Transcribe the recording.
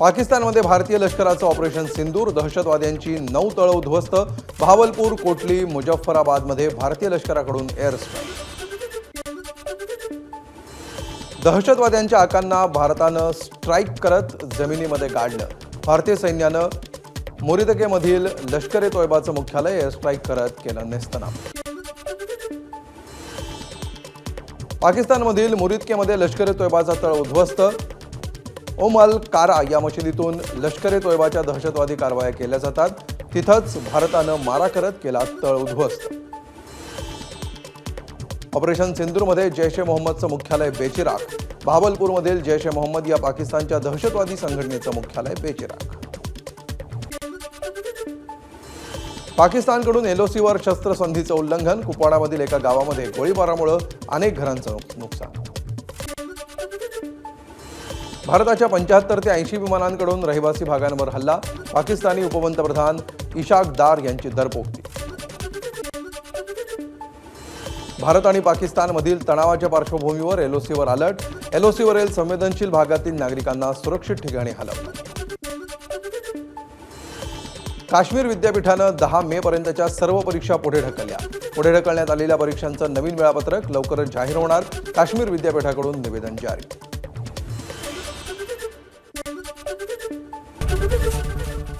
पाकिस्तानमध्ये भारतीय लष्कराचं ऑपरेशन सिंदूर दहशतवाद्यांची नऊ तळ उद्ध्वस्त भावलपूर कोटली मुजफ्फराबादमध्ये भारतीय लष्कराकडून एअर स्ट्राईक दहशतवाद्यांच्या आकांना भारतानं स्ट्राईक करत जमिनीमध्ये गाडलं. भारतीय सैन्यानं मोरिदकेमधील लष्कर ए तोयबाचं मुख्यालय एअर स्ट्राईक करत केलं नेस्तनाम पाकिस्तानमधील मुरिदकेमध्ये लष्कर ए तोयबाचा तळ उद्ध्वस्त ओमल कारा या मशिदीतून लष्कर ए तोयबाच्या दहशतवादी कारवाया केल्या जातात. तिथंच भारतानं मारा करत केला तळ उद्ध्वस्त. ऑपरेशन सिंदूरमध्ये जैश ए मोहम्मदचं मुख्यालय बेचिराख. भावलपूरमधील जैश ए मोहम्मद या पाकिस्तानच्या दहशतवादी संघटनेचं मुख्यालय बेचिराख. पाकिस्तानकडून एलओसीवर शस्त्रसंधीचं उल्लंघन कुपवाडामधील एका गावामध्ये गोळीबारामुळे अनेक घरांचं नुक- नुकसान. भारताच्या पंच्याहत्तर ते ऐंशी विमानांकडून रहिवासी भागांवर हल्ला पाकिस्तानी उपपंतप्रधान इशाक दार यांची दरपोक्ती. भारत आणि पाकिस्तानमधील तणावाच्या पार्श्वभूमीवर एलओसीवर अलर्ट. एलओसीवरील संवेदनशील भागातील नागरिकांना सुरक्षित ठिकाणी हलवलं. काश्मीर विद्यापीठानं दहा मे पर्यंतच्या सर्व परीक्षा पुढे ढकलल्या. पुढे ढकलण्यात आलेल्या परीक्षांचं नवीन वेळापत्रक लवकरच जाहीर होणार. काश्मीर विद्यापीठाकडून निवेदन जारी.